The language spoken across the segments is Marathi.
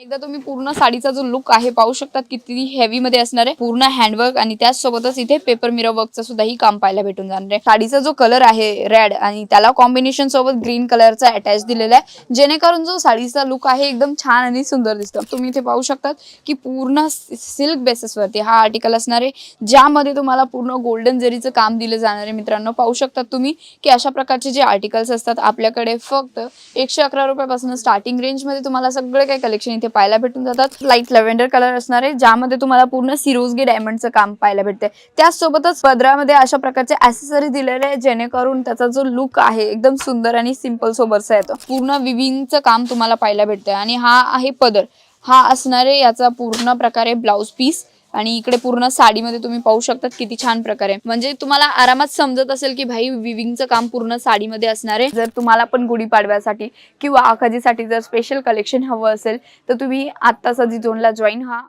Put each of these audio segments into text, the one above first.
एकदा तुम्ही पूर्ण साडीचा जो लुक आहे पाहू शकतात किती हेवी मध्ये असणार आहे. पूर्ण हँडवर्क आणि त्याचसोबतच इथे पेपर मिरर वर्कचं सुद्धा ही काम पाहायला भेटून जाणार आहे. साडीचा जो कलर आहे रेड आणि त्याला कॉम्बिनेशन सोबत ग्रीन कलरचा अटॅच दिलेला आहे. जेणेकरून जो साडीचा लुक आहे एकदम छान आणि सुंदर दिसतो. तुम्ही इथे पाहू शकतात की पूर्ण सिल्क बेसिसवरती हा आर्टिकल असणार आहे ज्यामध्ये तुम्हाला पूर्ण गोल्डन जरीचं काम दिलं जाणार आहे. मित्रांनो पाहू शकतात तुम्ही की अशा प्रकारचे जे आर्टिकल्स असतात आपल्याकडे फक्त एकशे अकरा रुपयापासून स्टार्टिंग रेंजमध्ये तुम्हाला सगळे काही कलेक्शन इथे पाहायला भेटून जातात. लाइट लव्हेंडर कलर असणार आहे ज्यामध्ये तुम्हाला पूर्ण सिरोजगी डायमंडचं काम पाहायला भेटते त्याचसोबतच पदरामध्ये अशा प्रकारचे ऍसेसरी दिलेले आहे जेणेकरून त्याचा जो लुक आहे एकदम सुंदर आणि सिंपल सोबतचा येतो. पूर्ण विविंगचं काम तुम्हाला पाहायला भेटतंय. आणि हा आहे पदर. हा असणारे याचा पूर्ण प्रकारे ब्लाउज पीस आणि इकडे पूर्ण साडीमध्ये तुम्ही पाहू शकतात किती छान प्रकारे. म्हणजे तुम्हाला आरामात समजत असेल की भाई विविंगचं काम पूर्ण साडीमध्ये असणार आहे. जर तुम्हाला पण गुढीपाडव्यासाठी किंवा आखाजीसाठी जर स्पेशल कलेक्शन हवं असेल तर तुम्ही आत्ताच अजिझोनला झोनला जॉईन हा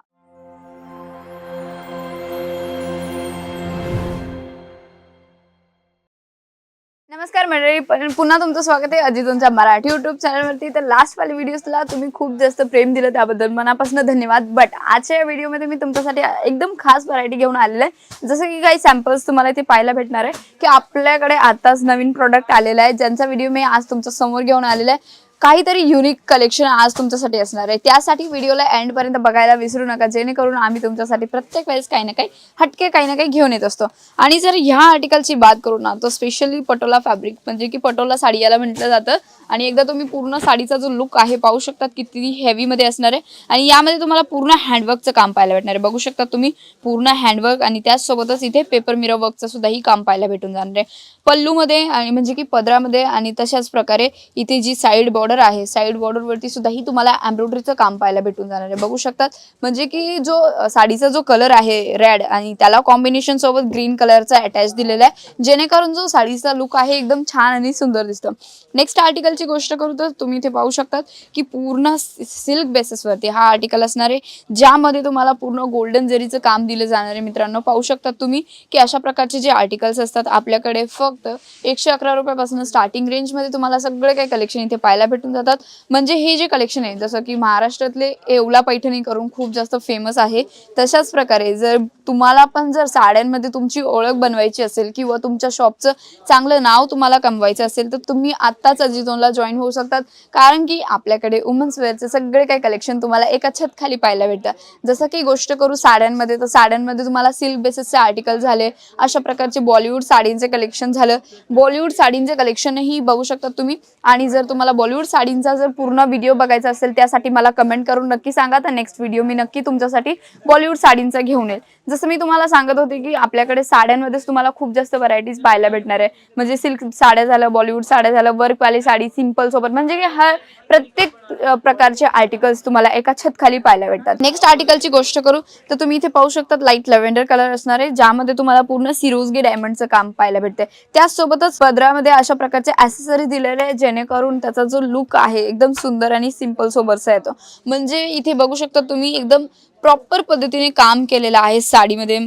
नमस्कार मंडळी पण पुन्हा तुमचं स्वागत आहे अजितोंच्या मराठी युट्यूब चॅनलवरती तर लास्ट वाले व्हिडिओजला तुम्ही खूप जास्त प्रेम दिलं त्याबद्दल. मनापासून धन्यवाद. बट आजच्या या व्हिडिओमध्ये मी तुमच्यासाठी एकदम खास व्हरायटी घेऊन आलेलं आहे. जसं की काही सॅम्पल्स तुम्हाला इथे पाहायला भेटणार आहे की आपल्याकडे आताच नवीन प्रोडक्ट आलेला आहे. ज्यांचा व्हिडिओ मी आज तुमच्यासमोर घेऊन आलेला आहे. काहीतरी युनिक कलेक्शन आज तुमच्यासाठी असणार आहे. त्यासाठी व्हिडिओला एंड पर्यंत बघायला विसरू नका. जेणेकरून आम्ही तुमच्यासाठी प्रत्येक वेळेस काही ना काही हटके काही ना काही घेऊन येत असतो. आणि जर ह्या आर्टिकलची बात करू ना तर स्पेशली पटोला फॅब्रिक म्हणजे की पटोला साडी याला म्हटलं जातं. आणि एकदा तुम्ही पूर्ण साडीचा जो लुक आहे पाहू शकतात किती हेवी मध्ये असणार आहे. आणि यामध्ये तुम्हाला पूर्ण हँडवर्कचं काम पाहायला भेटणार आहे. बघू शकता तुम्ही पूर्ण हँडवर्क आणि त्याचसोबतच इथे पेपर मिरर वर्कचं सुद्धा ही काम पाहायला भेटून जाणार आहे. पल्लूमध्ये आणि म्हणजे की पदरामध्ये आणि तशाच प्रकारे इथे जी साईड बॉर्डर आहे साईड बॉर्डर वरती सुद्धा ही तुम्हाला एम्ब्रॉयडरीचं काम पाहायला भेटून जाणार आहे. बघू शकतात म्हणजे की जो साडीचा जो कलर आहे रेड आणि त्याला कॉम्बिनेशन सोबत ग्रीन कलरचा अटॅच दिलेला आहे. जेणेकरून जो साडीचा लुक आहे एकदम छान आणि सुंदर दिसतो. नेक्स्ट आर्टिकल महत्वाची गोष्ट करू तर तुम्ही इथे पाहू शकतात की पूर्ण सिल्क बेसिसवरती हा आर्टिकल असणार आहे ज्यामध्ये तुम्हाला पूर्ण गोल्डन जरीचं काम दिलं जाणार आहे. मित्रांनो पाहू शकतात तुम्ही की अशा प्रकारचे जे आर्टिकल्स असतात आपल्याकडे फक्त एकशे अकरा रुपयापासून स्टार्टिंग रेंजमध्ये तुम्हाला सगळे काही कलेक्शन इथे पाहायला भेटून जातात. म्हणजे हे जे कलेक्शन आहे जसं की महाराष्ट्रातले येवला पैठणी करून खूप जास्त फेमस आहे तशाच प्रकारे जर तुम्हाला पण जर साड्यांमध्ये तुमची ओळख बनवायची असेल किंवा तुमच्या शॉपचं चांगलं नाव तुम्हाला कमवायचं असेल तर तुम्ही आत्ताच अजितोनला जॉईन होऊ शकतात. कारण की आपल्याकडे वुमन्स वेअरचे सगळे काही कलेक्शन तुम्हाला एका छत खाली पाहायला भेटतात जसं की गोष्ट करू साड्यांमध्ये तर साड्यांमध्ये तुम्हाला सिल्क बेसिसचे आर्टिकल झाले. अशा प्रकारचे बॉलिवूड साडींचे कलेक्शन झालं. बॉलिवूड साडींचे कलेक्शनही बघू शकतात तुम्ही. आणि जर तुम्हाला बॉलिवूड साडींचा जर पूर्ण व्हिडिओ बघायचा असेल त्यासाठी मला कमेंट करून नक्की सांगा. तर नेक्स्ट व्हिडिओ मी नक्की तुमच्यासाठी बॉलिवूड साडींचा घेऊन येईल. जसं मी तुम्हाला सांगत होते की आपल्याकडे साड्यांमध्येच तुम्हाला खूप जास्त व्हरायटीज पाहायला भेटणार आहे. म्हणजे सिल्क साड्या झालं बॉलिवूड साड्या झालं वर्कवाली साडी सिंपल सोबत. म्हणजे की हर प्रत्येक प्रकारचे आर्टिकल्स तुम्हाला एका छत खाली पाहायला भेटतात. नेक्स्ट आर्टिकलची गोष्ट करू तर तुम्ही इथे पाहू शकतात लाइट लेव्हेंडर कलर असणार आहे ज्यामध्ये तुम्हाला पूर्ण सिरोजगी डायमंडचं काम पाहायला भेटते त्याचसोबतच पदरामध्ये अशा प्रकारचे ऍसेसरी दिलेले आहे जेणेकरून त्याचा जो लुक आहे एकदम सुंदर आणि सिंपल सोबतचा येतो. म्हणजे इथे बघू शकता तुम्ही एकदम प्रॉपर पद्धतीने काम केलेलं आहे साडीमध्ये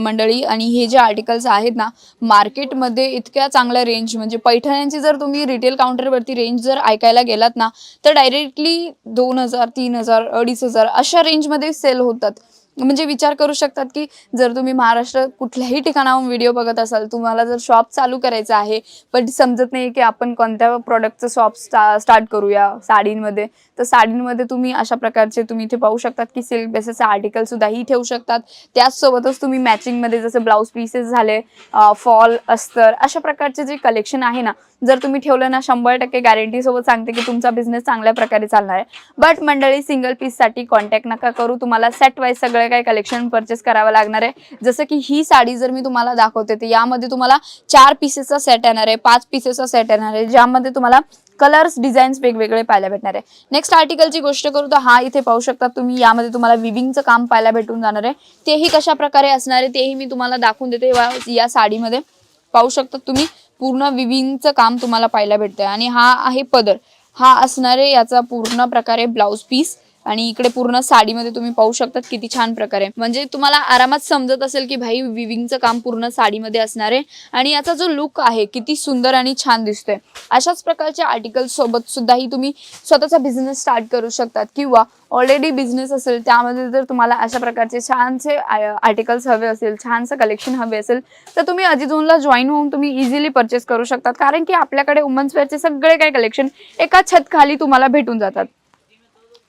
मंडळी. आणि हे जे आर्टिकल्स आहेत ना मार्केटमध्ये इतक्या चांगल्या रेंज म्हणजे पैठण्यांची जर तुम्ही रिटेल काउंटरवरती रेंज जर ऐकायला गेलात ना तर डायरेक्टली दोन हजार तीन हजार अडीच हजार अशा रेंजमध्ये सेल होतात. म्हणजे विचार करू शकतात की जर तुम्ही महाराष्ट्र कुठल्याही ठिकाणाहून व्हिडिओ बघत असाल तुम्हाला जर शॉप चालू करायचं आहे पण समजत नाही की आपण कोणत्या प्रॉडक्टचं शॉप स्टार्ट करूया साडींमध्ये तर साडींमध्ये तुम्ही अशा प्रकारचे तुम्ही इथे पाहू शकतात की सिल्क बेसेसचे आर्टिकल सुद्धाही ठेवू शकतात. त्याचसोबतच तुम्ही मॅचिंगमध्ये जसं ब्लाऊज पीसेस झाले फॉल अस्तर अशा प्रकारचे जे कलेक्शन आहे ना जर तुम्ही ठेवलं ना शंभर टक्के गॅरंटीसोबत सांगते की तुमचा बिझनेस चांगल्या प्रकारे चालणार आहे. बट मंडळी सिंगल पीससाठी कॉन्टॅक्ट नका करू. तुम्हाला सेट वाईज सगळे काही कलेक्शन परचेस करावं लागणार आहे. जसं की ही साडी जर मी तुम्हाला दाखवते तर यामध्ये तुम्हाला चार पीसेसचा सेट येणार आहे पाच पीसेसचा सेट येणार आहे ज्यामध्ये तुम्हाला कलर्स डिझाईन्स वेगवेगळे पाहायला भेटणार आहे. नेक्स्ट आर्टिकलची गोष्ट करू तर हा इथे पाहू शकता तुम्ही यामध्ये तुम्हाला विविंगचं काम पाहायला भेटून जाणार आहे. तेही कशा प्रकारे असणार आहे तेही मी तुम्हाला दाखवून देते. या साडीमध्ये पाहू शकता तुम्ही पूर्ण विविंगचं काम तुम्हाला पाहायला भेटतंय. आणि हा आहे पदर. हा असणारे याचा पूर्ण प्रकारे ब्लाऊज पीस आणि इकडे पूर्ण साडीमध्ये तुम्ही पाहू शकतात किती छान प्रकारे. म्हणजे तुम्हाला आरामात समजत असेल की भाई विविंगचं काम पूर्ण साडीमध्ये असणार आहे. आणि याचा जो लुक आहे किती सुंदर आणि छान दिसतोय. अशाच प्रकारच्या आर्टिकल सोबत सुद्धाही तुम्ही स्वतःचा बिझनेस स्टार्ट करू शकतात. किंवा ऑलरेडी बिझनेस असेल त्यामध्ये जर तुम्हाला अशा प्रकारचे छानसे आर्टिकल्स हवे असेल छानसं कलेक्शन हवे असेल तर तुम्ही अजिझोनला जॉईन होऊन तुम्ही इझिली परचेस करू शकतात. कारण की आपल्याकडे वुमन्स वेअरचे सगळे काही कलेक्शन एका छत खाली तुम्हाला भेटून जातात.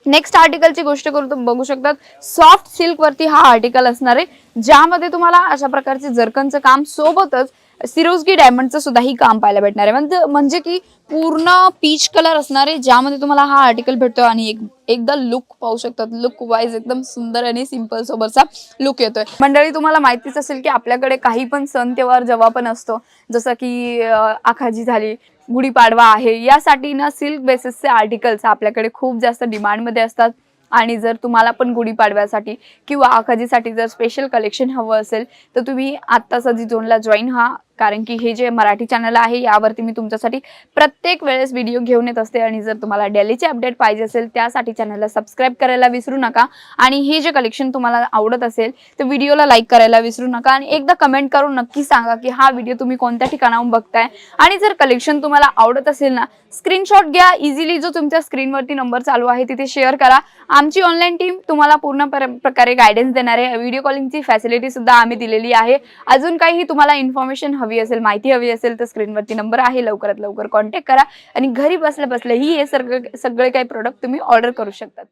नेक्स्ट आर्टिकलची गोष्ट करू तुम्ही बघू शकतात. सॉफ्ट सिल्क वरती हा आर्टिकल असणार आहे. ज्यामध्ये तुम्हाला अशा प्रकारचे जरकनचं काम सोबतच सिरोजगी डायमंडचं सुद्धा ही काम पाहायला भेटणार आहे. म्हणजे म्हणजे की पूर्ण पीच कलर असणार आहे ज्यामध्ये तुम्हाला हा आर्टिकल भेटतो आणि एक एकदा लुक पाहू शकतात. लुक वाईज एकदम सुंदर आणि सिंपल सोबतचा लुक येतोय. मंडळी तुम्हाला माहितीच असेल की आपल्याकडे काही पण सण तेव्हार जेव्हा पण असतो जसं की आखाजी झाली गुढीपाडवा आहे यासाठी ना सिल्क बेसिसचे आर्टिकल्स आपल्याकडे खूप जास्त डिमांडमध्ये असतात. आणि जर तुम्हाला पण गुढीपाडव्यासाठी किंवा आखाजीसाठी जर स्पेशल कलेक्शन हवं असेल तर तुम्ही आत्ताच जी झोनला जॉईन हा कारण की हे जे मराठी चॅनल आहे यावरती मी तुमच्यासाठी प्रत्येक वेळेस व्हिडिओ घेऊन येत असते. आणि जर तुम्हाला डेलीचे अपडेट पाहिजे असेल त्यासाठी चॅनलला सबस्क्राईब करायला विसरू नका. आणि हे जे कलेक्शन तुम्हाला आवडत असेल तर व्हिडिओला लाईक करायला विसरू नका. आणि एकदा कमेंट करून नक्की सांगा की हा व्हिडिओ तुम्ही कोणत्या ठिकाणाहून बघताय. आणि जर कलेक्शन तुम्हाला आवडत असेल ना स्क्रीनशॉट घ्या. इझिली जो तुमच्या स्क्रीनवरती नंबर चालू आहे तिथे शेअर करा. आमची ऑनलाईन टीम तुम्हाला पूर्ण प्रकारे गायडन्स देणार. आहे व्हिडिओ कॉलिंगची फॅसिलिटी सुद्धा आम्ही दिलेली आहे. अजून काही तुम्हाला इन्फॉर्मेशन हवी असेल माहिती हवी असेल तर स्क्रीनवरती नंबर आहे. लवकरात लवकर कॉन्टॅक्ट करा. आणि घरी बसल्या बसल्या ही हे सगळे सगळे काही प्रोडक्ट तुम्ही ऑर्डर करू शकतात.